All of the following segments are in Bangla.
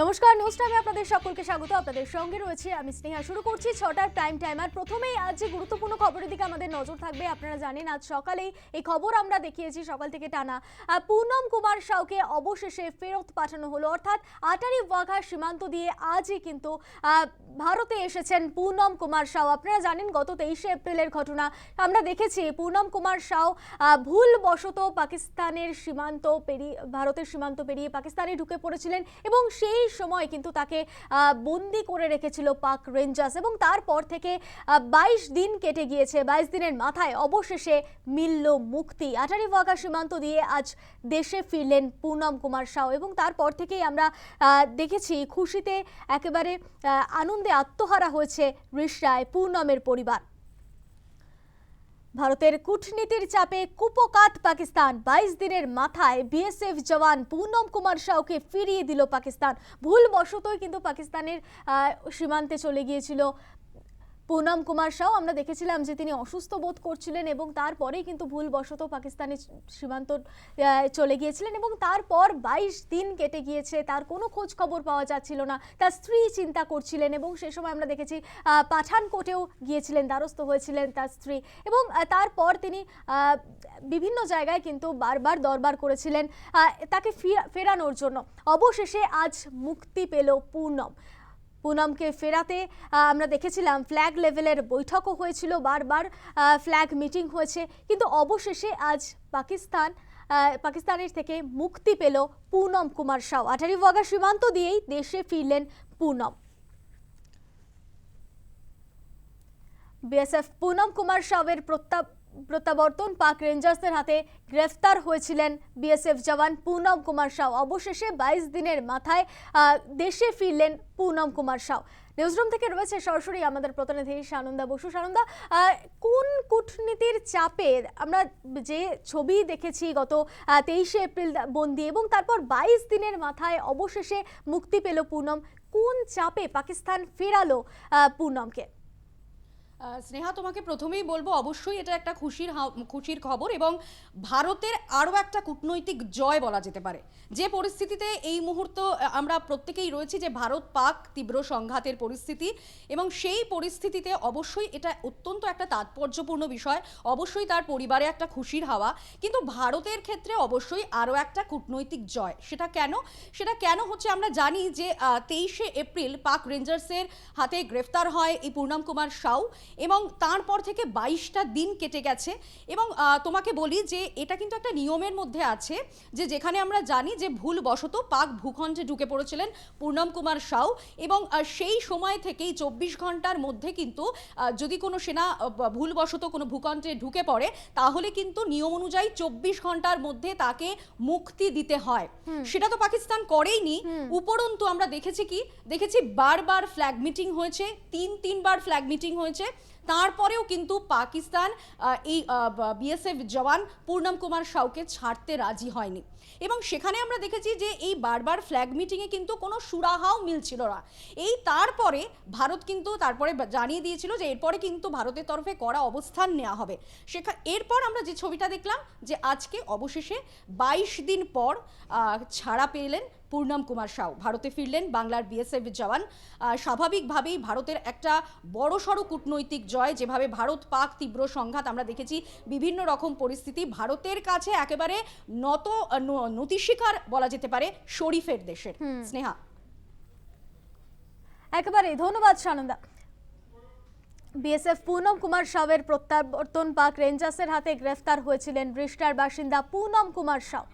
নমস্কার নিউজ টাইমে আপনাদের সকলকে স্বাগত। আপনাদের সঙ্গে রয়েছে আমি স্নেহা। শুরু করছি ছটার টাইম টাইম আর প্রথমেই আজ যে গুরুত্বপূর্ণ খবরের দিকে আমাদের নজর থাকবে, আপনারা জানেন আজ সকালেই এই খবর আমরা দেখিয়েছি সকাল থেকে টানা। পুনম কুমার সাউকে অবশেষে ফেরত পাঠানো হলো। অর্থাৎ আটারি ওয়াঘা সীমান্ত দিয়ে আজই কিন্তু ভারতে এসেছেন পুনম কুমার সাউ। আপনারা জানেন গত তেইশে এপ্রিলের ঘটনা। আমরা দেখেছি পুনম কুমার সাউ ভুলবশত পাকিস্তানের সীমান্ত পেরিয়ে, ভারতের সীমান্ত পেরিয়ে পাকিস্তানে ঢুকে পড়েছিলেন এবং সেই সময় কিন্তু তাকে বন্দি করে রেখেছিল পাক রেঞ্জার্স এবং তারপর থেকে বাইশ দিন কেটে গিয়েছে। বাইশ দিনের মাথায় অবশেষে মিলল মুক্তি। আটারি ওয়াঘা সীমান্ত দিয়ে আজ দেশে ফিরলেন পুনম কুমার সাউ এবং তারপর থেকেই আমরা দেখেছি খুশিতে একেবারে আনন্দে আত্মহারা হয়েছে রিসরায় পুনমের পরিবার। ভারতের কূটনীতির চাপে কুপকাত পাকিস্তান। বাইশ দিনের মাথায় বিএসএফ জওয়ান পুনম কুমার সাউকে ফিরিয়ে দিল পাকিস্তান। ভুলবশতই কিন্তু পাকিস্তানের সীমান্তে চলে গিয়েছিল পুনম কুমার সাউ, আমরা দেখেছিলাম যে তিনি অসুস্থ বোধ করছিলেন এবং তারপরেই কিন্তু ভুলবশত পাকিস্তানের সীমান্ত চলে গিয়েছিলেন এবং তারপর বাইশ দিন কেটে গিয়েছে, তার কোনো খোঁজ খবর পাওয়া যাচ্ছিল না, তার স্ত্রী চিন্তা করছিলেন এবং সে সময় আমরা দেখেছি পাঠানকোটেও গিয়েছিলেন, দ্বারস্থ হয়েছিলেন তার স্ত্রী এবং তারপর তিনি বিভিন্ন জায়গায় কিন্তু বারবার দরবার করেছিলেন তাকে ফিরা- ফেরানোর জন্য। অবশেষে আজ মুক্তি পেল পূর্ণম পুনমকে ফেরাতে আমরা দেখেছিলাম ফ্ল্যাগ লেভেলের বৈঠকও হয়েছিল বারবার ফ্ল্যাগ মিটিং হয়েছে। কিন্তু অবশেষে আজ পাকিস্তান পাকিস্তানের থেকে মুক্তি পেল পুনম কুমার সাউ। আঠারি ওয়াগা সীমান্ত দিয়েই দেশে ফিরলেন পুনম। বিএসএফ পুনম কুমার সাউয়ের প্রত্যাব প্রত্যাবর্তন পাক রেঞ্জার্সের হাতে গ্রেফতার হয়েছিলেন বিএসএফ জওয়ান পুনম কুমার সাউ। অবশেষে বাইশ দিনের মাথায় দেশে ফিরলেন পুনম কুমার সাউ। নিউজরুম থেকে রয়েছে সরাসরি আমাদের প্রতিনিধি সানন্দা বসু। সানন্দা কোন কূটনীতির চাপে আমরা যে ছবি দেখেছি গত তেইশে এপ্রিল বন্দি এবং তারপর বাইশ দিনের মাথায় অবশেষে মুক্তি পেল পুনম, কোন চাপে পাকিস্তান ফেরালো পুনমকে? স্নেহা, তোমাকে প্রথমেই বলব, অবশ্যই এটা একটা খুশির খুশির খবর এবং ভারতের আরও একটা কূটনৈতিক জয় বলা যেতে পারে। যে পরিস্থিতিতে এই মুহূর্ত আমরা প্রত্যেকেই রয়েছি যে ভারত পাক তীব্র সংঘাতের পরিস্থিতি এবং সেই পরিস্থিতিতে অবশ্যই এটা অত্যন্ত একটা তাৎপর্যপূর্ণ বিষয়। অবশ্যই তার পরিবারে একটা খুশির হাওয়া, কিন্তু ভারতের ক্ষেত্রে অবশ্যই আরও একটা কূটনৈতিক জয়। সেটা কেন? সেটা কেন হচ্ছে আমরা জানি যে তেইশে এপ্রিল পাক রেঞ্জার্সের হাতে গ্রেফতার হয় এই পূর্ণাম কুমার সাউ। এবং তারপর থেকে বাইশটা দিন কেটে গেছে। এবং তোমাকে বলি যে এটা কিন্তু একটা নিয়মের মধ্যে আছে যে যেখানে আমরা জানি যে ভুলবশত পাক ভূখণ্ডে ঢুকে পড়েছিলেন পূর্ণম কুমার সাউ এবং সেই সময় থেকেই চব্বিশ ঘণ্টার মধ্যে কিন্তু যদি কোনো সেনা ভুলবশত কোনো ভূখণ্ডে ঢুকে পড়ে তাহলে কিন্তু নিয়ম অনুযায়ী চব্বিশ ঘণ্টার মধ্যে তাকে মুক্তি দিতে হয়। সেটা তো পাকিস্তান করেইনি। উপরন্তু আমরা দেখেছি কি? দেখেছি বারবার ফ্ল্যাগ মিটিং হয়েছে তিন তিনবার ফ্ল্যাগ মিটিং হয়েছে তারপরেও কিন্তু পাকিস্তান এই বিএসএফ জওয়ান পূর্ণম কুমার সাউকে ছাড়তে রাজি হয়নি। এবং সেখানে আমরা দেখেছি যে এই বারবার ফ্ল্যাগ মিটিংয়ে কিন্তু কোনো সুরাহাও মিলছিল না। এই তারপরে ভারত কিন্তু তারপরে জানিয়ে দিয়েছিল যে এরপরে কিন্তু ভারতের তরফে কড়া অবস্থান নেওয়া হবে। সেখা, এরপর আমরা যে ছবিটা দেখলাম যে আজকে অবশেষে বাইশ দিন পর ছাড়া পেলেন পূর্ণম কুমার সাউ। ভারতে ফিরলেন বাংলার বিএসএফ জওয়ান। স্বাভাবিকভাবেই ভারতের একটা বড়সড় কূটনৈতিক জয় যেভাবে ভারত পাক তীব্র সংঘাত আমরা দেখেছি বিভিন্ন রকম পরিস্থিতি ভারতের কাছে একেবারে নত ন- নতিস্বীকার বলা যেতে পারে শরীফের দেশের। স্নেহা। একেবারে ধন্যবাদ সানন্দা। বিএসএফ পুনম কুমার সাউয়ের প্রত্যাবর্তন পাক রেঞ্জার্সের হাতে গ্রেফতার হয়েছিলেন ব্রিস্টার বাসিন্দা পুনম কুমার সাউ।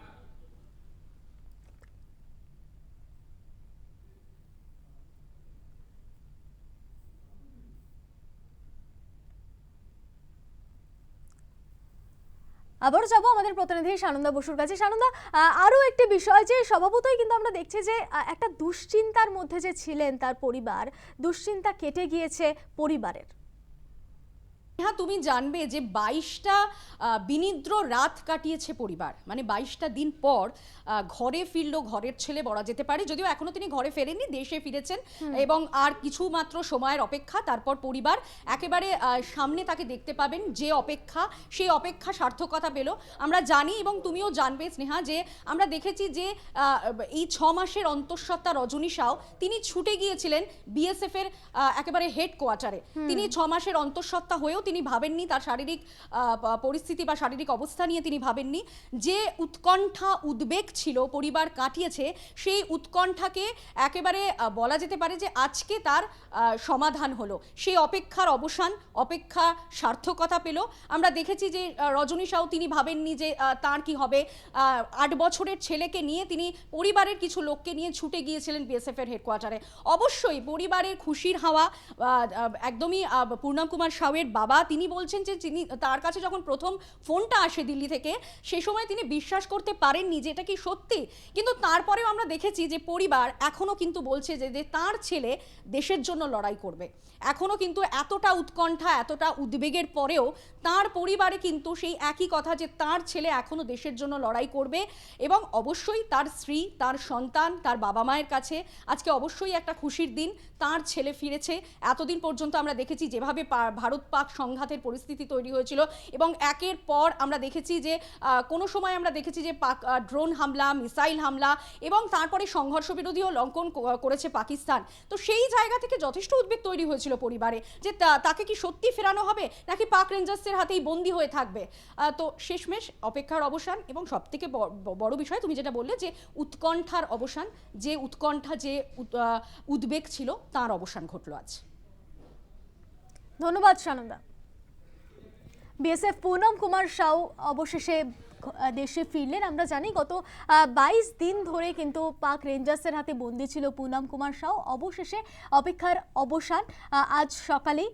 আবারও যাব আমাদের প্রতিনিধি সানন্দা বসুর কাছে। সানন্দা আরও একটি বিষয় যে স্বভাবতই কিন্তু আমরা দেখছি যে একটা দুশ্চিন্তার মধ্যে যে ছিলেন তার পরিবার, দুশ্চিন্তা কেটে গিয়েছে পরিবারের। হ্যাঁ তুমি জানবে যে বাইশটা বিনিদ্র রাত কাটিয়েছে পরিবার। মানে বাইশটা দিন পর ঘরে ফিরলো ঘরের ছেলে বলা যেতে পারে। যদিও এখনও তিনি ঘরে ফেরেননি দেশে ফিরেছেন এবং আর কিছু মাত্র সময়ের অপেক্ষা তারপর পরিবার একেবারে সামনে তাকে দেখতে পাবেন যে অপেক্ষা সেই অপেক্ষা সার্থকতা পেল। আমরা জানি এবং তুমিও জানবে স্নেহা যে আমরা দেখেছি যে এই ছ মাসের অন্তঃসত্ত্বা রজনী সাউ তিনি ছুটে গিয়েছিলেন বিএসএফ এর একেবারে হেড কোয়ার্টারে তিনি ছ মাসের অন্তঃসত্ত্বা হয়েও তিনি ভাবেননি, তার শারীরিক পরিস্থিতি বা শারীরিক অবস্থা নিয়ে তিনি ভাবেননি। যে উৎকণ্ঠা উদ্বেগ ছিল, পরিবার কাটিয়েছে, সেই উৎকণ্ঠাকে একেবারে বলা যেতে পারে যে আজকে তার সমাধান হলো। সেই অপেক্ষার অবসান, অপেক্ষা সার্থকতা পেল। আমরা দেখেছি যে রজনী সাউ তিনি ভাবেননি যে তার কি হবে। আট বছরের ছেলেকে নিয়ে তিনি পরিবারের কিছু লোককে নিয়ে ছুটে গিয়েছিলেন বিএসএফ এর হেডকোয়ার্টারে অবশ্যই পরিবারের খুশির হাওয়া একদমই পূর্ণম কুমার সাউয়ের বাবা তিনি বলছেন যে তিনি তার কাছে যখন প্রথম ফোনটা আসে দিল্লি থেকে, সে সময় তিনি বিশ্বাস করতে পারেননি যে এটা কি সত্যি। কিন্তু তারপরেও আমরা দেখেছি যে পরিবার এখনও কিন্তু বলছে যে তার ছেলে দেশের জন্য লড়াই করবে। এখনও কিন্তু এতটা উৎকণ্ঠা, এতটা উদ্বেগের পরেও তার পরিবারে কিন্তু সেই একই কথা যে তার ছেলে এখনও দেশের জন্য লড়াই করবে এবং অবশ্যই তার স্ত্রী, তার সন্তান, তার বাবা মায়ের কাছে আজকে অবশ্যই একটা খুশির দিন, তার ছেলে ফিরেছে। এতদিন পর্যন্ত আমরা দেখেছি যেভাবে ভারত পাক সংঘাতের পরিস্থিতি তৈরি হয়েছিল এবং একের পর আমরা দেখেছি যে কোনো সময় আমরা দেখেছি যে পাক ড্রোন হামলা, মিসাইল হামলা এবং তারপরে সংঘর্ষ বিরোধীও লঙ্ঘন করেছে পাকিস্তান। তো সেই জায়গা থেকে যথেষ্ট উদ্বেগ তৈরি হয়েছিল। পরিবারে যে তাকে কি সত্যি ফেরানো হবে নাকি পাক রেঞ্জার্সের হাতেই বন্দি হয়ে থাকবে? তো শেষমেশ অপেক্ষার অবসান এবং সব থেকে বড় বিষয় তুমি যেটা বললে যে উৎকণ্ঠার অবসান, যে উৎকণ্ঠা, যে উদ্বেগ ছিল তার অবসান ঘটলো আজ। ধন্যবাদ সানন্দা। বিএসএফ পুনম কুমার সাউ অবশেষে দেশে ফিরলেন। আমরা জানি গত বাইশ দিন ধরে কিন্তু পাক রেঞ্জার্সের হাতে বন্দি ছিল পুনম কুমার সাউ। অবশেষে অপেক্ষার অবসান আজ সকালেই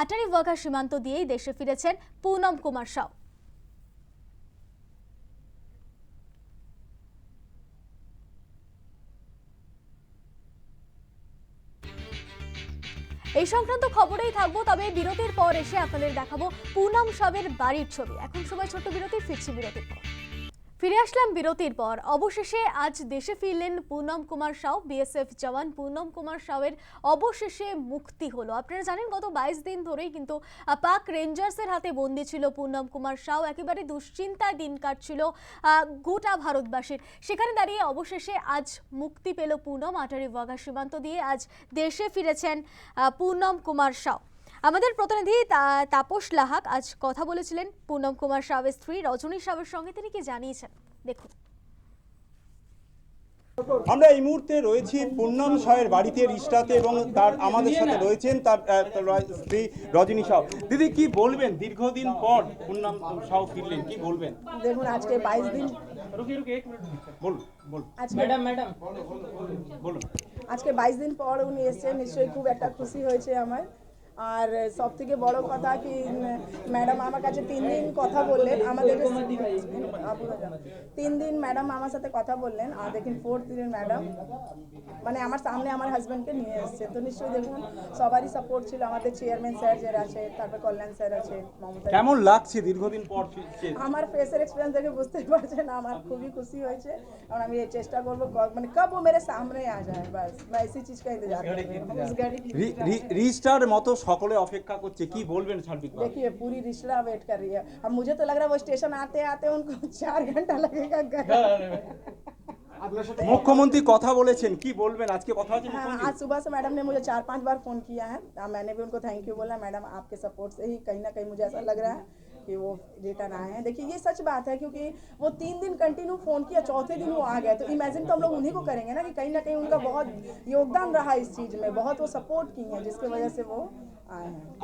আটারি ওয়াঘা সীমান্ত দিয়েই দেশে ফিরেছেন পুনম কুমার সাউ। এই সংক্রান্ত খবরেই থাকব, তবে বিরতির পর এসে আপনাদের দেখাবো পুনম সবের বাড়ির ছবি। এখন সময় ছোট্ট বিরতি, ফিরছি বিরতির পর। ফিরে আসলাম বিরতির পর। অবশেষে আজ দেশে ফিরলেন পুনম কুমার সাউ, বিএসএফ জওয়ান। পুনম কুমার সাউয়ের অবশেষে মুক্তি হলো। আপনারা জানেন, গত বাইশ দিন ধরেই কিন্তু পাক রেঞ্জার্সের হাতে বন্দি ছিল পুনম কুমার সাউ। একেবারে দুশ্চিন্তায় দিন কাটছিল গোটা ভারতবাসীর। সেখানে দাঁড়িয়ে অবশেষে আজ মুক্তি পেল পুনম আটারি ওয়াঘা সীমান্ত দিয়ে আজ দেশে ফিরেছেন পুনম কুমার সাউ। আমাদের প্রতিনিধি তা- তাপস লাহাক আজ কথা বলেছিলেন পুনম কুমার সাউয়ের স্ত্রী রজনী সাউয়ের সঙ্গে। তিনি কি জানিয়েছেন? দেখুন। আমরা এই মুহূর্তে রয়েছি পূর্ণম সাহের বাড়িতে রিস্টাতে এবং তার আমাদের সাথে রয়েছেন তার স্ত্রী রজনী সাউ। দিদি কি বলবেন? দীর্ঘদিন পর পূর্ণম সাউ ফিরলেন কি বলবেন? দেখুন আজকে বাইশ দিন বলুন বলুন। আজকে বলুন। আজকে বাইশ দিন পর উনি এসছেন নিশ্চয়ই খুব একটা খুশি হয়েছে আমার। আর সব থেকে বড় কথা কি ম্যাডাম আমার কাছে তিন দিন কথা বললেন আমাদের তিন দিন ম্যাডাম আমার সাথে কথা বললেন আর দেখুন ফোর্থ দিনের ম্যাডাম মানে আমার সামনে আমার হাজব্যান্ডকে নিয়ে এসছে। তো নিশ্চয়ই দেখুন সবারই সাপোর্ট ছিল আমাদের চেয়ারম্যান স্যার যে আছে তারপর কল্যাণ স্যার আছে কেমন লাগছে দীর্ঘদিন পর আমার ফেসের এক্সপিরিয়েন্স দেখে বুঝতে পারছেন আমার খুবই খুশি হয়েছে। কারণ আমি চেষ্টা করব মানে কব মেরে সামনে আ যায় বাস বা এসি চিজ কা ইন্তজার রিস্টার মতো সকলে অপেক্ষা করছে কি বলবেন সার্বিক देखिए पूरी रिश्ता वेट कर रही है अब मुझे तो लग रहा है वो स्टेशन आते आते उनको चार घंटा लगेगा घर মুখ্যমন্ত্রী কথা বলেছেন কি বলবেন আজকে কথা হচ্ছে हाँ মুখ্যমন্ত্রী आज सुबह से मैडम ने मुझे चार पांच बार फोन किया है आ, मैंने भी उनको थैंक यू बोला मैडम आपके सपोर्ट से ही कहीं ना कहीं मुझे ऐसा लग रहा है कि वो रिटर्न आए हैं देखिए ये सच बात है क्योंकि वो तीन दिन कंटिन्यू फोन किया चौथे दिन वो आ गए तो इमेजिन तो हम लोग उन्हीं को करेंगे ना कि कहीं ना कहीं उनका बहुत योगदान रहा इस चीज में बहुत वो सपोर्ट की हैं जिसकी वजह से वो आए हैं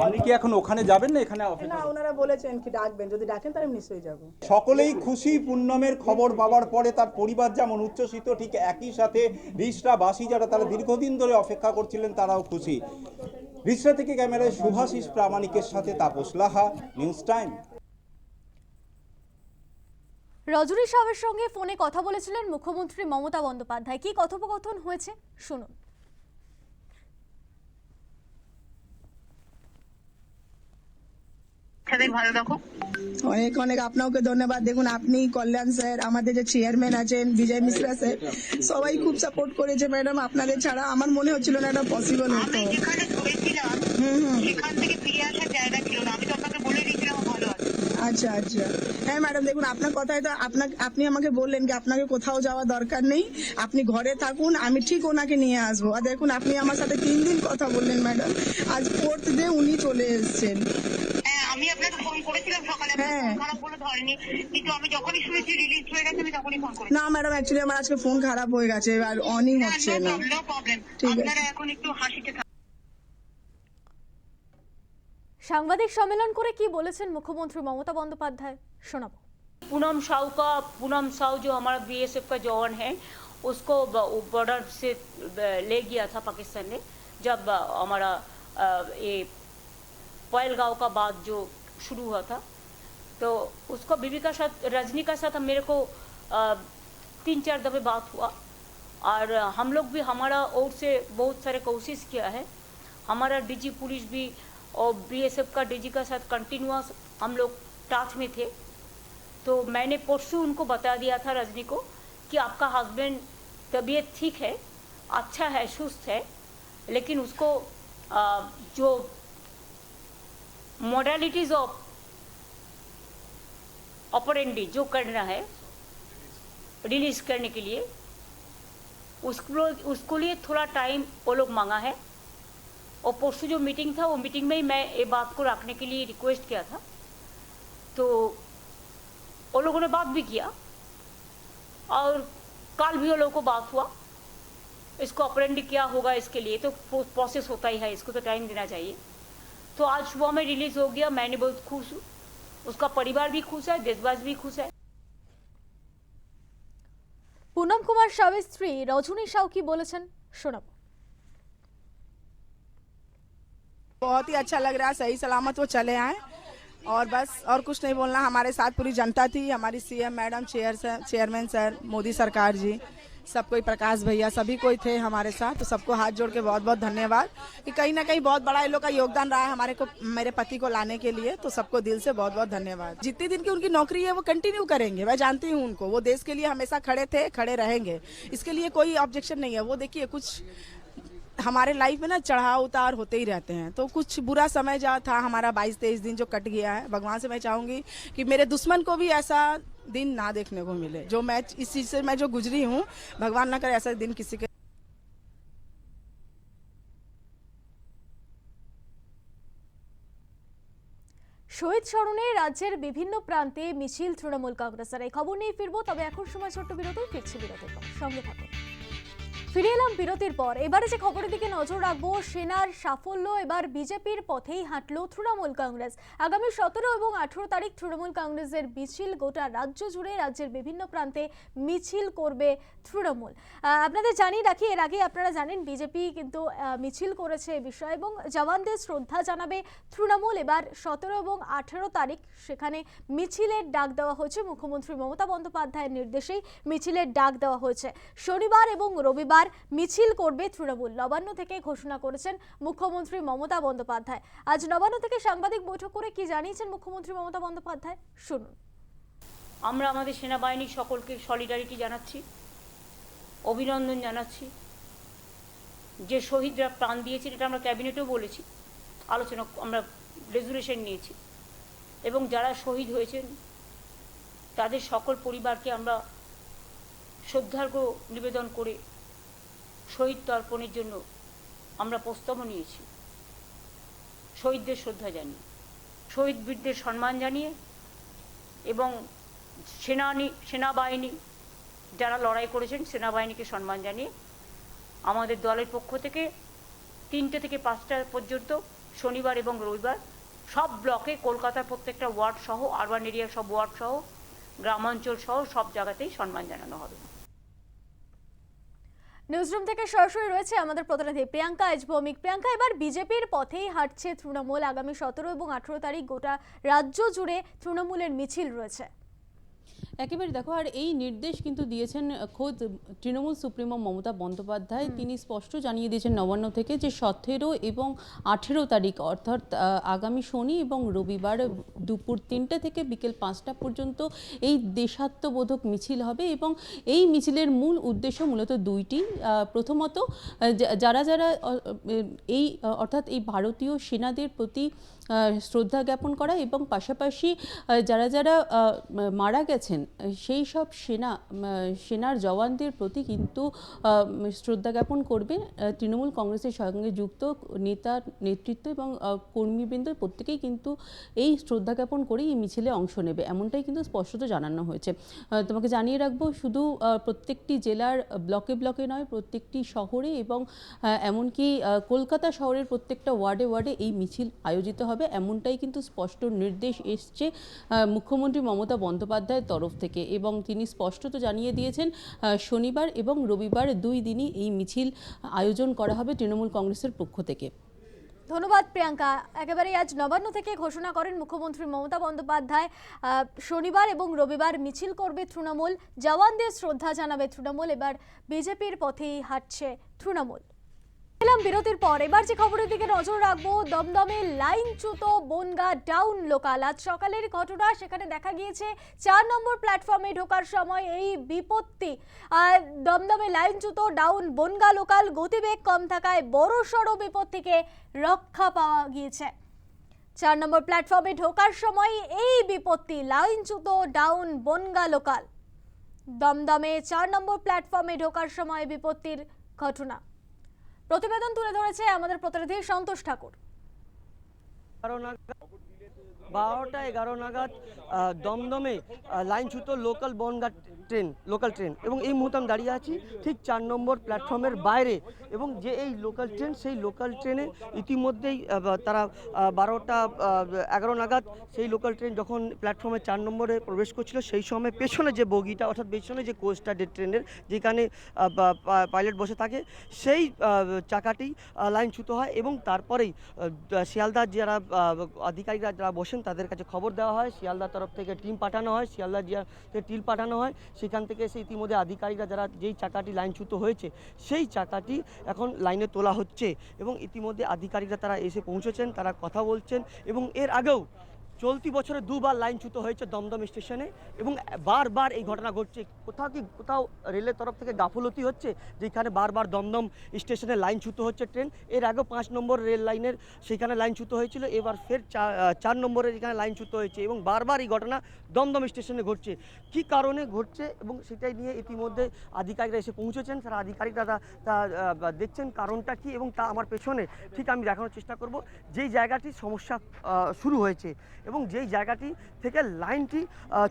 আপনি কি এখন ওখানে যাবেন না এখানে না ওনারা বলেছেন কি ডাকবেন যদি ডাকেন তাহলে আমি নিশ্চয়ই যাব। সকলেই খুশি পূর্ণমের খবর পাওয়ার পরে তার পরিবার যেমন উচ্ছ্বসিত ঠিক একই সাথে রিসরাবাসী যারা তারা দীর্ঘদিন ধরে অপেক্ষা করছিলেন তারাও খুশি। রিসরা থেকে ক্যামেরায় শুভাশিস প্রামাণিকের সাথে তাপস লাহা নিউজ টাইম। রজনী সাউয়ের সঙ্গে ফোনে কথা বলেছিলেন মুখ্যমন্ত্রী মমতা বন্দ্যোপাধ্যায়। কি কথোপকথন হয়েছে? শুনুন। বাচ্চাদের ভালো রাখো অনেক অনেক আপনাকে ধন্যবাদ। দেখুন আপনি কল্যাণ স্যার আমাদের যে চেয়ারম্যান আছেন বিজয় মিশ্রা স্যার সবাই খুব সাপোর্ট করেছে ম্যাডাম আপনাদের ছাড়া আমার মনে হচ্ছিল না এটা পসিবল হতো। সেখান থেকে ফিরে আসার জায়গা ছিল না। আমি তো আপনাকে বলে দিয়েছিলাম ভালো আছে। আচ্ছা আচ্ছা। হ্যাঁ ম্যাডাম দেখুন আপনার কথায় তো আপনাকে আপনি আমাকে বললেন যে আপনাকে কোথাও যাওয়া দরকার নেই। আপনি ঘরে থাকুন আমি ঠিক ওনাকে নিয়ে আসব। আর দেখুন আপনি আমার সাথে তিন দিন কথা বললেন ম্যাডাম আজ ফোর্থ ডে উনি চলে এসেছেন। আমি আপনাকে ফোন করেছিলাম সকালে আপনার হ্যাঁ। ফোন খারাপ বলে ধরেনি কিন্তু আমি যখনই শুনেছি রিলিজ হয়ে গেছে আমি তখনই ফোন করেছি না ম্যাডাম অ্যাকচুয়ালি আমার আজকে ফোন খারাপ হয়ে গেছে আর অনই হচ্ছে না নো প্রবলেম ঠিক আছে। আপনারা এখন একটু হাসিতে থাকুন। সাংবাদিক সম্মেলন করে কি বলেছেন মুখ্যমন্ত্রী মমতা বন্দ্যোপাধ্যায় শোনাবো पूनम साहू का पूनम साहू जो हमारा बीएसएफ का जवान है उसको बॉर्डर से ब- ले गया था पाकिस्तान ने जब अ, हमारा अ, पहलगांव का बाद जो शुरू हुआ था तो उसको बीबी का साथ रजनी का साथ मेरे को अ, तीन चार दफे बात हुआ। और हम लोग भी हमारा ओर से बहुत सारे कोशिश किया है। हमारा डीजी पुलिस भी और बीएसएफ का डीजी का साथ कंटिन्यूस हम लोग टच में थे। तो मैंने परसों उनको बता दिया था रजनी को कि आपका हस्बैंड तबीयत ठीक है अच्छा है सुस्त है लेकिन उसको आ, जो मोडालिटीज ऑफ़ ऑपरेंडी जो करना है रिलीज़ करने के लिए, उसको उसको लिए थोड़ा टाइम वो लोग मांगा है। और परसों जो मीटिंग था, वो मीटिंग में ही मैं ये बात को रखने के लिए रिक्वेस्ट किया था। तो वो लोगों ने बात भी किया, और कल भी वो लोगों को बात हुआ, इसको अपरेंडी क्या होगा इसके लिए तो प्रोसेस होता ही है, इसको तो टाइम देना चाहिए। तो आज सुबह में रिलीज हो गया मैंने बहुत खुश हूँ उसका परिवार भी खुश है देशवासी भी खुश है পুনম কুমার সাউয়ের স্ত্রী রজনী সাউ কি বলেছেন শোনাবো बहुत ही अच्छा लग रहा है सही सलामत वो चले आए और बस और कुछ नहीं बोलना हमारे साथ पूरी जनता थी हमारी CM madam chair sir chairman sir Modi सरकार जी सब कोई प्रकाश भैया सभी कोई थे हमारे साथ तो सबको हाथ जोड़ के बहुत बहुत धन्यवाद कि कहीं ना कहीं बहुत बड़ा इन लोग का योगदान रहा है हमारे को, मेरे पति को लाने के लिए तो सबको दिल से बहुत बहुत धन्यवाद। जितने दिन की उनकी नौकरी है, वो कंटिन्यू करेंगे, मैं जानती हूँ उनको। वो देश के लिए हमेशा खड़े थे, खड़े रहेंगे। इसके लिए कोई ऑब्जेक्शन नहीं है। वो देखिए, कुछ हमारे लाइफ में ना चढ़ाव उतार होते ही रहते हैं। तो कुछ बुरा समय जा था हमारा 22-23 दिन जो कट गया है। भगवान से मैं चाहूँगी कि मेरे दुश्मन को भी ऐसा दिन ना देखने को मिले जो मैं इस चीज से मैं जो गुजरी हूँ भगवान ना करे ऐसा दिन किसी के শহীদ স্মরণে রাজ্যের বিভিন্ন প্রান্তে মিছিল তৃণমূল কংগ্রেসের এই খবর নিয়ে ফিরবো তবে এখন সময় ছোট্ট বিরতি ফিরছি বিরতির পর সঙ্গে থাকুন ফিরে এলাম বিরতির পর। এবারে যে খবরের দিকে নজর রাখব, সেনার সাফল্য এবার বিজেপির পথেই হাঁটলো তৃণমূল কংগ্রেস। আগামী সতেরো এবং আঠেরো তারিখ তৃণমূল কংগ্রেসের মিছিল গোটা রাজ্য জুড়ে রাজ্যের বিভিন্ন প্রান্তে মিছিল করবে তৃণমূল। আপনাদের জানিয়ে রাখি, এর আগে আপনারা জানেন বিজেপি কিন্তু মিছিল করেছে এ বিষয়ে এবং জওয়ানদের শ্রদ্ধা জানাবে তৃণমূল। এবার সতেরো এবং আঠেরো তারিখ সেখানে মিছিলের ডাক দেওয়া হয়েছে। মুখ্যমন্ত্রী মমতা বন্দ্যোপাধ্যায়ের নির্দেশেই মিছিলের ডাক দেওয়া হয়েছে। শনিবার এবং রবিবার মিছিল করবে তৃণমূল। নবান্ন থেকে ঘোষণা করেছেন মুখ্যমন্ত্রী মমতা বন্দ্যোপাধ্যায়। আজ নবান্ন থেকে সাংবাদিক বৈঠক করে কি জানিয়েছেন মুখ্যমন্ত্রী মমতা বন্দ্যোপাধ্যায়? শুনুন। আমরা আমাদের সেনাবাহিনীর সকলকে সলিডারিটি জানাচ্ছি, অভিনন্দন জানাচ্ছি। যে শহীদরা প্রাণ দিয়েছেন, এটা আমরা ক্যাবিনেটেও বলেছি, আলোচনা, আমরা রেজুলেশন নিয়েছি। এবং যারা শহীদ হয়েছেন, তাদের সকল পরিবারকে আমরা শ্রদ্ধার্ঘ নিবেদন করে শহীদ তর্পণের জন্য আমরা প্রস্তাবও নিয়েছি। শহীদদের শ্রদ্ধা জানিয়ে, শহীদ বীরদের সম্মান জানিয়ে এবং সেনানি, সেনাবাহিনী যারা লড়াই করেছেন সেনাবাহিনীকে সম্মান জানিয়ে আমাদের দলের পক্ষ থেকে তিনটে থেকে পাঁচটা পর্যন্ত শনিবার এবং রবিবার সব ব্লকে কলকাতার প্রত্যেকটা ওয়ার্ড সহ, আরবান এরিয়ার সব ওয়ার্ড সহ, গ্রামাঞ্চল সহ সব জায়গাতেই সম্মান জানানো হবে। নিউজরুম থেকে সরাসরি রয়েছে আমাদের প্রতিনিধি প্রিয়াঙ্কা এজ ভৌমিক। প্রিয়াঙ্কা, এবার বিজেপির পথেই হাঁটছে তৃণমূল। আগামী সতেরো এবং আঠেরো তারিখ গোটা রাজ্য জুড়ে তৃণমূলের মিছিল রয়েছে। একেবারে দেখো আর এই নির্দেশ কিন্তু দিয়েছেন খোদ তৃণমূল সুপ্রিমো মমতা বন্দ্যোপাধ্যায়। তিনি স্পষ্ট জানিয়ে দিয়েছেন নবান্ন থেকে যে সতেরো এবং আঠেরো তারিখ অর্থাৎ আগামী শনি এবং রবিবার দুপুর তিনটে থেকে বিকেল পাঁচটা পর্যন্ত এই দেশাত্মবোধক মিছিল হবে এবং এই মিছিলের মূল উদ্দেশ্য মূলত দুইটি। প্রথমত যারা যারা এই অর্থাৎ এই ভারতীয় সেনাদের প্রতি শ্রদ্ধা জ্ঞাপন করা এবং পাশাপাশি যারা যারা মারা গেছেন সেই সব সেনা সেনার জওয়ানদের প্রতি কিন্তু শ্রদ্ধা জ্ঞাপন করবে তৃণমূল কংগ্রেসের সঙ্গে যুক্ত নেতা, নেতৃত্ব এবং কর্মীবৃন্দ প্রত্যেকেই কিন্তু এই শ্রদ্ধা জ্ঞাপন করেই এই মিছিলে অংশ নেবে। এমনটাই কিন্তু স্পষ্টত জানানো হয়েছে। তোমাকে জানিয়ে রাখব, শুধু প্রত্যেকটি জেলার ব্লকে ব্লকে নয়, প্রত্যেকটি শহরে এবং এমনকি কলকাতা শহরের প্রত্যেকটা ওয়ার্ডে ওয়ার্ডে এই মিছিল আয়োজিত হবে। এমনটাই কিন্তু স্পষ্ট নির্দেশ এসছে মুখ্যমন্ত্রী মমতা বন্দ্যোপাধ্যায়ের তরফ থেকে এবং তিনি স্পষ্টত জানিয়ে দিয়েছেন শনিবার এবং রবিবার দুই দিনই এই মিছিল আয়োজন করা হবে তৃণমূল কংগ্রেসের পক্ষ থেকে। ধন্যবাদ, প্রিয়াঙ্কা। একেবারে আজ নবান্ন থেকে ঘোষণা করেন মুখ্যমন্ত্রী মমতা বন্দ্যোপাধ্যায়। শনিবার এবং রবিবার মিছিল করবে তৃণমূল। জওয়ানদের শ্রদ্ধা জানাবে তৃণমূল। এবার বিজেপির পথেই হাঁটছে তৃণমূল। এলাম বিরতির পর। এবার যে খবরের দিকে নজর রাখব, দমদমে লাইনচ্যুত বনগা ডাউন লোকাল। আজ সকালের ঘটনা, সেখানে দেখা গিয়েছে চার নম্বর প্ল্যাটফর্মে ঢোকার সময় এই বিপত্তি। দমদমে লাইনচ্যুত ডাউন বনগা লোকাল, গতিবেগ কম থাকায় বড় সড়ো বিপদ থেকে রক্ষা পাওয়া গিয়েছে। চার নম্বর প্ল্যাটফর্মে ঢোকার সময় এই বিপত্তি, লাইনচ্যুত ডাউন বনগা লোকাল। দমদমে চার নম্বর প্ল্যাটফর্মে ঢোকার সময় বিপত্তির ঘটনা। প্রতিবেদন তুলে ধরেছে আমাদের প্রতিনিধি সন্তোষ ঠাকুর। বারোটা এগারো নাগাদ দমদমে লাইন লাইনচ্যুত local Bongaon train local train এবং এই মুহূর্তে আমি দাঁড়িয়ে আছি ঠিক চার নম্বর প্ল্যাটফর্মের বাইরে। এবং যে এই লোকাল ট্রেন সেই লোকাল ট্রেনে ইতিমধ্যেই তারা বারোটা এগারো নাগাদ সেই লোকাল ট্রেন যখন প্ল্যাটফর্মে চার নম্বরে প্রবেশ করছিল সেই সময় পেছনে যে বগিটা অর্থাৎ পেছনে যে কোচটা যে ট্রেনের যেখানে পাইলট বসে থাকে সেই চাকাটি আহ, লাইনচ্যুত হয় এবং তারপরেই শিয়ালদার যারা আধিকারিকরা যারা বসেন তাদের কাছে খবর দেওয়া হয়। শিয়ালদার তরফ থেকে টিম পাঠানো হয়। শিয়ালদার থেকে টিম পাঠানো হয়। সেখান থেকে এসে ইতিমধ্যে আধিকারিকরা যারা যেই চাকাটি লাইনচ্যুত হয়েছে, সেই চাকাটি এখন লাইনে তোলা হচ্ছে। এবং ইতিমধ্যে আধিকারিকরা তারা এসে পৌঁছেছেন, তারা কথা বলছেন এবং এর আগেও চলতি বছরে দুবার লাইনচ্যুত হয়েছে দমদম স্টেশনে এবং বারবার এই ঘটনা ঘটছে। কোথাও কি কোথাও রেলের তরফ থেকে গাফলতি হচ্ছে? যেখানে বারবার দমদম স্টেশনে লাইনচ্যুত হচ্ছে ট্রেন। এর আগেও পাঁচ নম্বর রেল লাইনের সেখানে লাইনচ্যুত হয়েছিল, এবার ফের চার নম্বরের এখানে লাইনচ্যুত হয়েছে এবং বারবার এই ঘটনা দমদম স্টেশনে ঘটছে। কি কারণে ঘটছে এবং সেটাই নিয়ে ইতিমধ্যে আধিকারিকরা এসে পৌঁছেছেন। তারা আধিকারিকরা তা দেখছেন কারণটা কি এবং তা আমার পেছনে ঠিক আমি দেখানোর চেষ্টা করব। যেই জায়গাটি সমস্যা শুরু হয়েছে এবং যেই জায়গাটি থেকে লাইনটি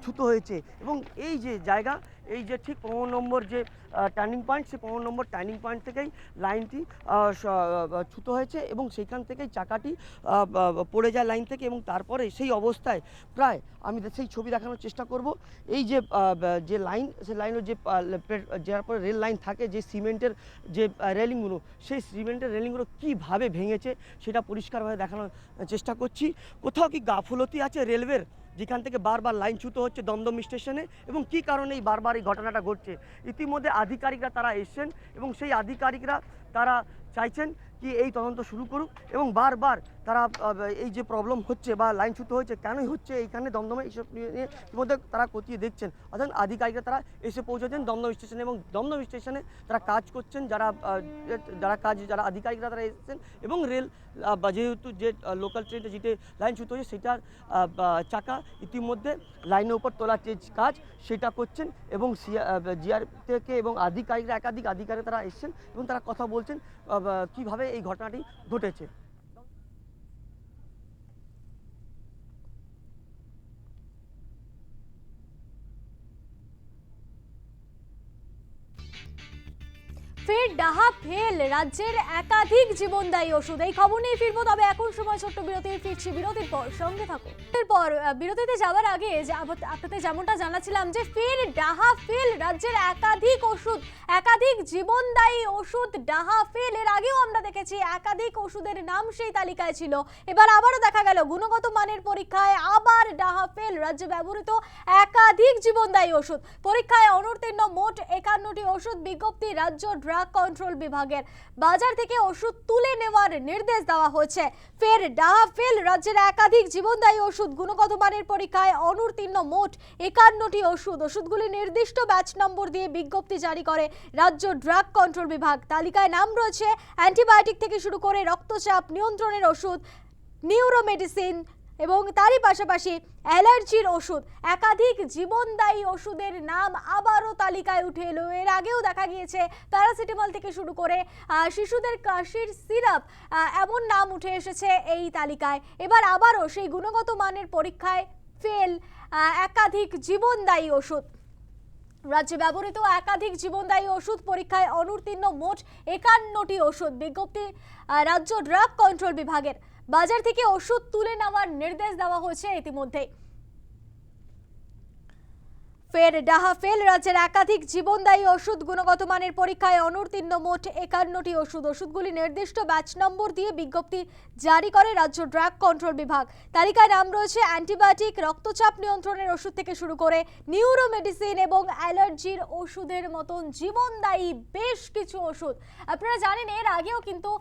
ছুতো হয়েছে এবং এই যে জায়গা এই যে ঠিক পনেরো নম্বর যে টার্নিং পয়েন্ট সেই পনেরো নম্বর টার্নিং পয়েন্ট থেকেই লাইনটি ছুতো হয়েছে এবং সেইখান থেকেই চাকাটি পড়ে যায় লাইন থেকে এবং তারপরে সেই অবস্থায় প্রায় আমি সেই ছবি দেখানোর চেষ্টা করব। এই যে যে লাইন সেই লাইনের যে যার পরে রেল লাইন থাকে, যে সিমেন্টের যে রেলিংগুলো, সেই সিমেন্টের রেলিংগুলো কীভাবে ভেঙেছে, সেটা পরিষ্কারভাবে দেখানোর চেষ্টা করছি। কোথাও কি গাফলতি আছে রেলওয়ের? যেখান থেকে বারবার লাইনচ্যুত হচ্ছে দমদম স্টেশনে এবং কি কারণে এই বারবার এই ঘটনাটা ঘটছে। ইতিমধ্যে আধিকারিকরা তারা এসছেন এবং সেই আধিকারিকরা তারা চাইছেন কি এই তদন্ত শুরু করুক এবং বারবার তারা এই যে প্রবলেম হচ্ছে বা লাইনচ্যুত হয়েছে, কেনই হচ্ছে, এইখানে দমদমে এইসব নিয়ে ইতিমধ্যে তারা খতিয়ে দেখছেন। অর্থাৎ আধিকারিকরা তারা এসে পৌঁছেছেন দমদম স্টেশনে এবং দমদম স্টেশনে তারা কাজ করছেন, যারা যারা কাজ, যারা আধিকারিকরা তারা এসেছেন এবং রেল যেহেতু যে লোকাল ট্রেনটা যেটা লাইনচ্যুত হয়েছে সেটার চাকা ইতিমধ্যে লাইনের উপর তোলার যে কাজ সেটা করছেন এবং জিআর থেকে এবং আধিকারিকরা, একাধিক আধিকারিক তারা এসেছেন এবং তারা কথা বলছেন। আহ, বা কীভাবে এই ঘটনাটি ঘটেছে? ফের ডাহা ফেল, রাজ্যের একাধিক জীবনদায়ী ওষুধ। এই খবর নিয়ে ফিরবো, তবে এখন সময় ছোট্ট বিরতি ফিরছি বিরতির পর, সঙ্গে থাকো এরপর বিরতিতে যাওয়ার আগে আপনাদের যেমনটা জানাচ্ছিলাম যে ফের ডাহা ফেল, রাজ্যের একাধিক ওষুধ, একাধিক জীবনদায়ী ওষুধ, ডাহা ফেল। এর আগেও আমরা দেখেছি একাধিক ওষুধের নাম সেই তালিকায় ছিল। এবার আবারও দেখা গেল, গুণগত মানের পরীক্ষায় আবার ডাহা ফেল, রাজ্যে ব্যবহৃত একাধিক জীবনদায়ী ওষুধ। পরীক্ষায় অনুত্তীর্ণ মোট একান্নটি ওষুধ বিজ্ঞপ্তি রাজ্য ড্রাগ কন্ট্রোল বিভাগের বাজার থেকে ওষুধ তুলে নেওয়ার নির্দেশ দেওয়া হয়েছে। ফের ডাহা ফেল রাজ্যের একাধিক জীবনদায়ী ওষুধ গুণগত মানের পরীক্ষায় অনুত্তীর্ণ মোট একান্নটি ওষুধ। ওষুধগুলি নির্দিষ্ট ব্যাচ নম্বর দিয়ে বিজ্ঞপ্তি জারি করে রাজ্য ড্রাগ কন্ট্রোল বিভাগ। তালিকায় নাম রয়েছে অ্যান্টিবায়োটিক থেকে শুরু করে রক্তচাপ নিয়ন্ত্রণের ওষুধ, নিউরোমেডিসিন এবং তারই পাশাপাশি অ্যালার্জির ওষুধ, একাধিক জীবনদায়ী ওষুধের নাম আবারও তালিকায় উঠে এলো। এর আগেও দেখা গিয়েছে প্যারাসিটামল থেকে শুরু করে শিশুদের কাশির সিরাপ এমন নাম উঠে এসেছে এই তালিকায়। এবার আবারও সেই গুণগত মানের পরীক্ষায় ফেল একাধিক জীবনদায়ী ওষুধ। রাজ্যে ব্যবহৃত একাধিক জীবনদায়ী ওষুধ পরীক্ষায় অনুত্তীর্ণ মোট একান্নটি ওষুধ। বিজ্ঞপ্তি রাজ্য ড্রাগ কন্ট্রোল বিভাগের। বাজার থেকে ওষুধ তুলে নেওয়ার নির্দেশ দেওয়া হয়েছে ইতিমধ্যেই। ফের ডাহা ফেল রাজ্যের একাধিক জীবনদায়ী ওষুধ গুণগত মানের পরীক্ষায় অনুত্তীর্ণ মোট একান্নটি ওষুধ। ওষুধগুলি নির্দিষ্ট ব্যাচ নম্বর দিয়ে বিজ্ঞপ্তি জারি করে রাজ্য ড্রাগ কন্ট্রোল বিভাগ। তালিকায় নাম রয়েছে অ্যান্টিবায়োটিক, রক্তচাপ নিয়ন্ত্রণের ওষুধ থেকে শুরু করে নিউরো মেডিসিন এবং অ্যালার্জির ওষুধের মতন জীবনদায়ী বেশ কিছু ওষুধ। আপনারা জানেন এর আগেও কিন্তু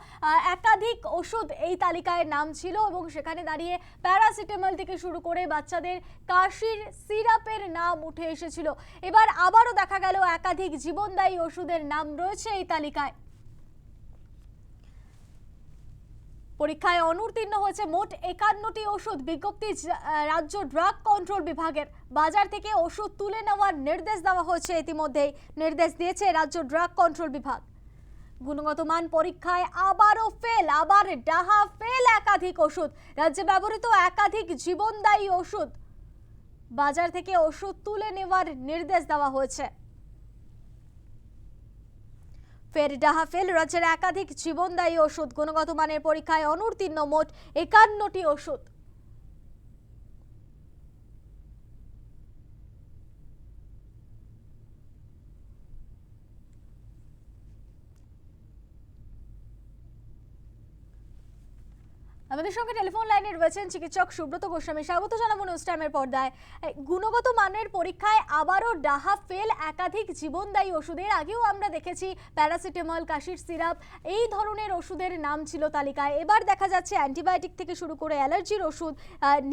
একাধিক ওষুধ এই তালিকায় নাম ছিল এবং সেখানে দাঁড়িয়ে প্যারাসিটামল থেকে শুরু করে বাচ্চাদের কাশির সিরাপের নাম উঠে এসেছিল। এবার আবারও দেখা গেল একাধিক জীবনদায়ী ওষুধের নাম রয়েছে এই তালিকায়। পরীক্ষায় অনুত্তীর্ণ হয়েছে মোট একান্নটি ওষুধ, বিজ্ঞপ্তি রাজ্য ড্রাগ কন্ট্রোল বিভাগের। বাজার থেকে ওষুধ তুলে নেওয়ার নির্দেশ দেওয়া হয়েছে ইতিমধ্যেই। নির্দেশ দিয়েছে রাজ্য ড্রাগ কন্ট্রোল বিভাগ। গুণগত মান পরীক্ষায় আবারও ফেল আবার ডাহা ফেল একাধিক ওষুধ। রাজ্যে ব্যবহৃত একাধিক জীবনদায়ী ওষুধ। বাজার থেকে ওষুধ তুলে নেওয়ার নির্দেশ দেওয়া হয়েছে। ফের ডাহাফেল রাজ্যের একাধিক জীবনদায়ী ওষুধ, গুণগত মানের পরীক্ষায় অনুত্তীর্ণ মোট একান্নটি ওষুধ। আমাদের সঙ্গে টেলিফোন লাইনে রয়েছেন চিকিৎসক সুব্রত গোস্বামী। স্বাগত জানাব নিউজ টাইমের পর্দায়। গুণগত মানের পরীক্ষায় আবারও ডাহা ফেল একাধিক জীবনদায়ী ওষুধের আগেও আমরা দেখেছি প্যারাসিটামল কাশির সিরাপ এই ধরনের ওষুধের নাম ছিল তালিকায়। এবার দেখা যাচ্ছে অ্যান্টিবায়োটিক থেকে শুরু করে অ্যালার্জির ওষুধ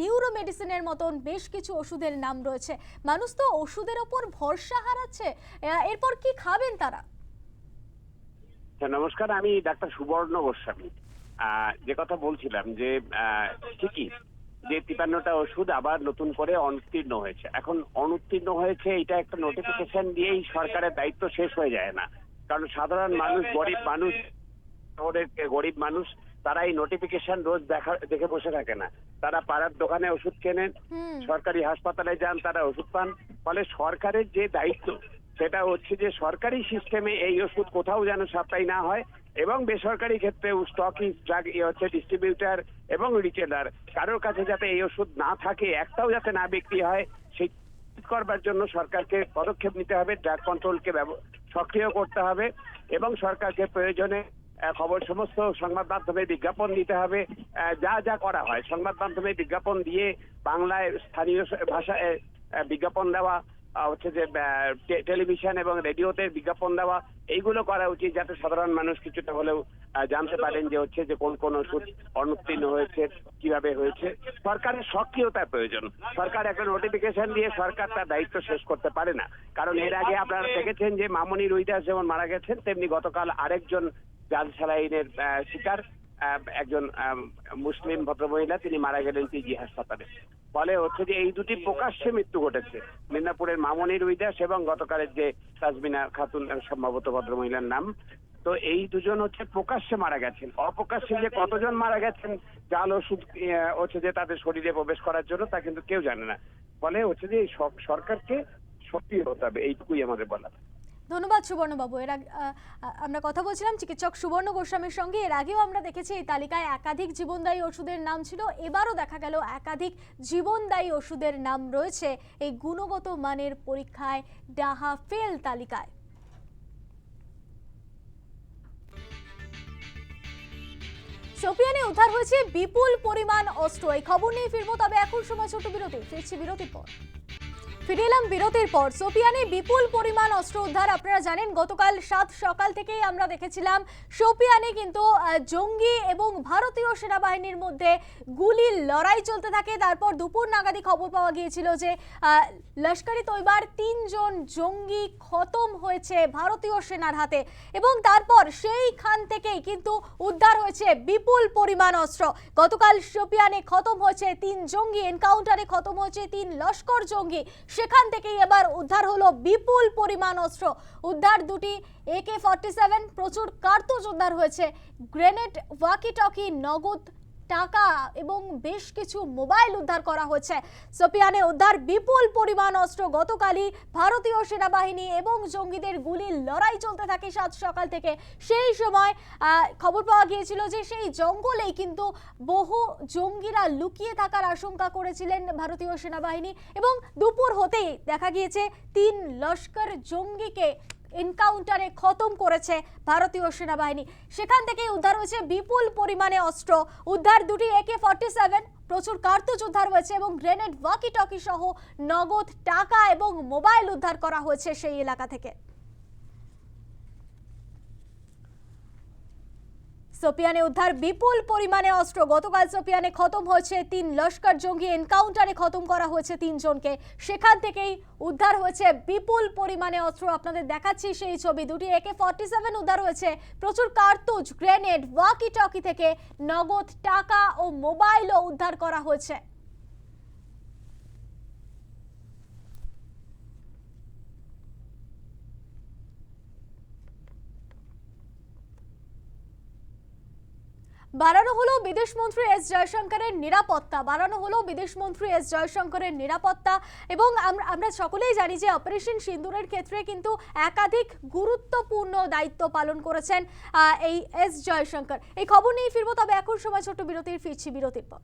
নিউরো মেডিসিনের মতন বেশ কিছু ওষুধের নাম রয়েছে। মানুষ তো ওষুধের ওপর ভরসা হারাচ্ছে এরপর কি খাবেন তারা? হ্যাঁ, নমস্কার আমি ডাক্তার সুবর্ণ গোস্বামী। যে কথা বলছিলাম যে ঠিকই যে তিপান্নটা ওষুধ আবার নতুন করে অনুত্তীর্ণ হয়েছে। এখন অনুত্তীর্ণ হয়েছে এটা একটা নোটিফিকেশন দিয়েই সরকারের দায়িত্ব শেষ হয়ে যায় না। কারণ সাধারণ মানুষ গরিব মানুষ শহরের গরিব মানুষ তারা এই নোটিফিকেশন রোজ দেখা দেখে বসে থাকে না। তারা পাড়ার দোকানে ওষুধ কেনেন সরকারি হাসপাতালে যান তারা ওষুধ পান। ফলে সরকারের যে দায়িত্ব সেটা হচ্ছে যে সরকারি সিস্টেমে এই ওষুধ কোথাও যেন সাপ্লাই না হয় এবং বেসরকারি ক্ষেত্রে স্টকি ড্রাগ হচ্ছে ডিস্ট্রিবিউটার এবং রিটেলার কারোর কাছে যাতে এই ওষুধ না থাকে, একটাও যাতে না বিক্রি হয়, সেই করবার জন্য সরকারকে পদক্ষেপ নিতে হবে ড্রাগ কন্ট্রোলকে সক্রিয় করতে হবে এবং সরকারকে প্রয়োজনে খবর সমস্ত সংবাদ মাধ্যমে বিজ্ঞাপন দিতে হবে। যা যা করা হয়, সংবাদ মাধ্যমে বিজ্ঞাপন দিয়ে বাংলায় স্থানীয় ভাষায় বিজ্ঞাপন দেওয়া হচ্ছে যে টেলিভিশন এবং রেডিওতে বিজ্ঞাপন দেওয়া, এইগুলো করা উচিত যাতে সাধারণ মানুষ কিছুটা হলেও জানতে পারেন যে হচ্ছে যে, কোন কোন ওষুধ অনুত্তীর্ণ হয়েছে, কীভাবে হয়েছে। সরকারের সক্রিয়তার প্রয়োজন। সরকার একটা নোটিফিকেশন দিয়ে সরকার তার দায়িত্ব শেষ করতে পারে না। কারণ এর আগে আপনারা দেখেছেন যে, মামনি রুইদাস যেমন মারা গেছেন, তেমনি গতকাল আরেকজন জাল সালাইনের শিকার একজন মুসলিম ভদ্রমহিলা, তিনি মারা গেলেন পিজি হাসপাতালে। ফলে হচ্ছে যে এই দুটি প্রকাশ্যে মৃত্যু ঘটেছে। মিদনাপুরের মামনি রুইদাস এবং গতকালের যে তাজমিনা খাতুন সম্ভবত ভদ্রমহিলার নাম। তো এই দুজন হচ্ছে প্রকাশ্যে মারা গেছেন। অপ্রকাশ্যে যে কতজন মারা গেছেন জাল ওষুধ হচ্ছে যে তাদের শরীরে প্রবেশ করার জন্য, তা কিন্তু কেউ জানে না। ফলে হচ্ছে যে সরকারকে সক্রিয় হতে হবে, এইটুকুই আমাদের বলা ধন্যবাদ সুবর্ণবাবু। এর আমরা কথা বলছিলাম চিকিৎসক সুবর্ণ গোস্বামীর সঙ্গে। এর আগেও আমরা দেখেছি এই তালিকায় একাধিক জীবনদায়ী ওষুধের নাম ছিল। এবারও দেখা গেল একাধিক জীবনদায়ী ওষুধের নাম রয়েছে এই গুণগত মানের পরীক্ষায় ডাহা ফেল তালিকায়। সোপিয়ানে উদ্ধার হয়েছে বিপুল পরিমাণ অস্ত্র। এই খবর নিয়ে ফিরবো, তবে এখন সময় ছোট বিরতি। ফিরছি বিরতির পর। ফিরে এলাম বিরতির পর। সোপিয়ানে বিপুল পরিমাণ অস্ত্র উদ্ধার, আপনারা জানেন, গতকাল সাত সকাল থেকেই আমরা দেখেছিলাম সোপিয়ানে কিন্তু জঙ্গি এবং ভারতীয় সেনাবাহিনীর মধ্যে গুলির লড়াই চলতে থাকে। তারপর দুপুর নাগাদি খবর পাওয়া গিয়েছিল যে লস্করি তৈবার তিনজন জঙ্গি খতম হয়েছে ভারতীয় সেনার হাতে এবং তারপর সেইখান থেকেই কিন্তু উদ্ধার হয়েছে বিপুল পরিমাণ অস্ত্র। গতকাল সোপিয়ানে খতম হয়েছে তিন জঙ্গি, এনকাউন্টারে খতম হয়েছে তিন লস্কর জঙ্গি। সেখান থেকেই এবার উদ্ধার হলো বিপুল পরিমাণ অস্ত্র। উদ্ধার দুটি একে ফর্টি সেভেন প্রচুর কার্তুজ উদ্ধার হয়েছে। গ্রেনেড ওয়াকিটকি নগদ টাকা এবং বেশ কিছু মোবাইল উদ্ধার করা হয়েছে। সোপিয়ানে উদ্ধার বিপুল পরিমাণ অস্ত্র গতকালই ভারতীয় সেনাবাহিনী এবং জঙ্গিদের গুলির লড়াই চলতে থাকে সাত সকাল থেকে। সেই সময় খবর পাওয়া গিয়েছিল যে সেই জঙ্গলেই কিন্তু বহু জঙ্গিরা লুকিয়ে থাকার আশঙ্কা করেছিলেন ভারতীয় সেনাবাহিনী এবং দুপুর হতেই দেখা গিয়েছে, তিন লস্কর জঙ্গিকে এনকাউন্টারে খতম করেছে ভারতীয় সেনাবাহিনী। সেখান থেকেই উদ্ধার হয়েছে বিপুল পরিমাণে অস্ত্র। উদ্ধার দুটি একে ফর্টি সেভেন প্রচুর কার্তুজ উদ্ধার হয়েছে এবং গ্রেনেড ওয়াকি টকি সহ নগদ টাকা এবং মোবাইল উদ্ধার করা হয়েছে সেই এলাকা থেকে। সোপিয়ানে উদ্ধার বিপুল পরিমাণে অস্ত্র। গতকাল সোপিয়ানে খতম হয়েছে তিন লস্কর জঙ্গি। এনকাউন্টারে খতম করা হয়েছে তিনজনকে। সেখান থেকেই উদ্ধার হয়েছে বিপুল পরিমাণে অস্ত্র। আপনাদের দেখাচ্ছি সেই ছবি। দুটি একে ফর্টি সেভেন উদ্ধার হয়েছে। প্রচুর কার্তুজ, গ্রেনেড ওয়াকি টকি থেকে নগদ টাকা ও মোবাইলও উদ্ধার করা হয়েছে। বাড়ানো হলো বিদেশমন্ত্রী এস জয়শঙ্করের নিরাপত্তা, বাড়ানো হলো বিদেশমন্ত্রী এস জয়শঙ্করের নিরাপত্তা এবং আমরা সকলেই জানি যে অপারেশন সিন্দুরের ক্ষেত্রে কিন্তু একাধিক গুরুত্বপূর্ণ দায়িত্ব পালন করেছেন এই এস জয়শঙ্কর। এই খবর নিয়ে ফিরবো, তবে এখন সময় ছোট বিরতির, ফিরছি বিরতির পর।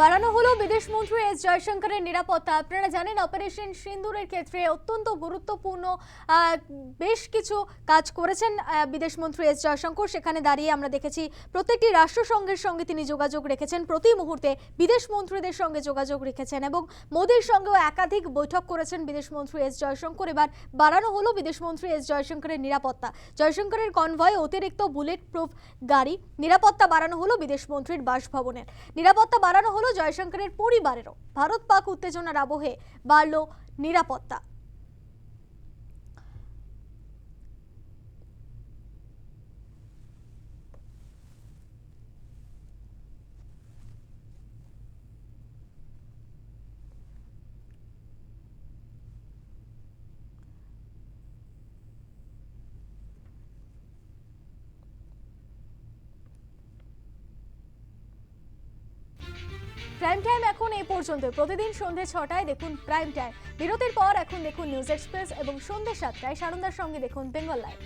বাড়ানো হলো বিদেশমন্ত্রী এস জয়শঙ্করের নিরাপত্তা। আপনারা জানেন অপারেশন সিন্দুরের ক্ষেত্রে অত্যন্ত গুরুত্বপূর্ণ বেশ কিছু কাজ করেছেন বিদেশমন্ত্রী এস জয়শঙ্কর। সেখানে দাঁড়িয়ে আমরা দেখেছি প্রত্যেকটি রাষ্ট্রসংঘের সঙ্গে তিনি যোগাযোগ রেখেছেন। প্রতি মুহূর্তে বিদেশ মন্ত্রীদের সঙ্গে যোগাযোগ রেখেছেন এবং মোদীর সঙ্গেও একাধিক বৈঠক করেছেন বিদেশ মন্ত্রী এস জয়শঙ্কর। এবার বাড়ানো হলো বিদেশ মন্ত্রী এস জয়শঙ্করের নিরাপত্তা। জয়শঙ্করের কনভয়ে অতিরিক্ত বুলেট প্রুফ গাড়ি, নিরাপত্তা বাড়ানো হলো বিদেশ মন্ত্রীর বাসভবনের। নিরাপত্তা বাড়ানো হলো জয়শঙ্করের পরিবারেরও। ভারত পাক উত্তেজনার আবহে বাড়ল নিরাপত্তা প্রাইম টাইম এখন এই পর্যন্ত। প্রতিদিন সন্ধে ছটায় দেখুন প্রাইম টাইম বিরতির পর এখন দেখুন নিউজ এক্সপ্রেস এবং সন্ধে সাতটায় সারন্দার সঙ্গে দেখুন বেঙ্গল লাইভ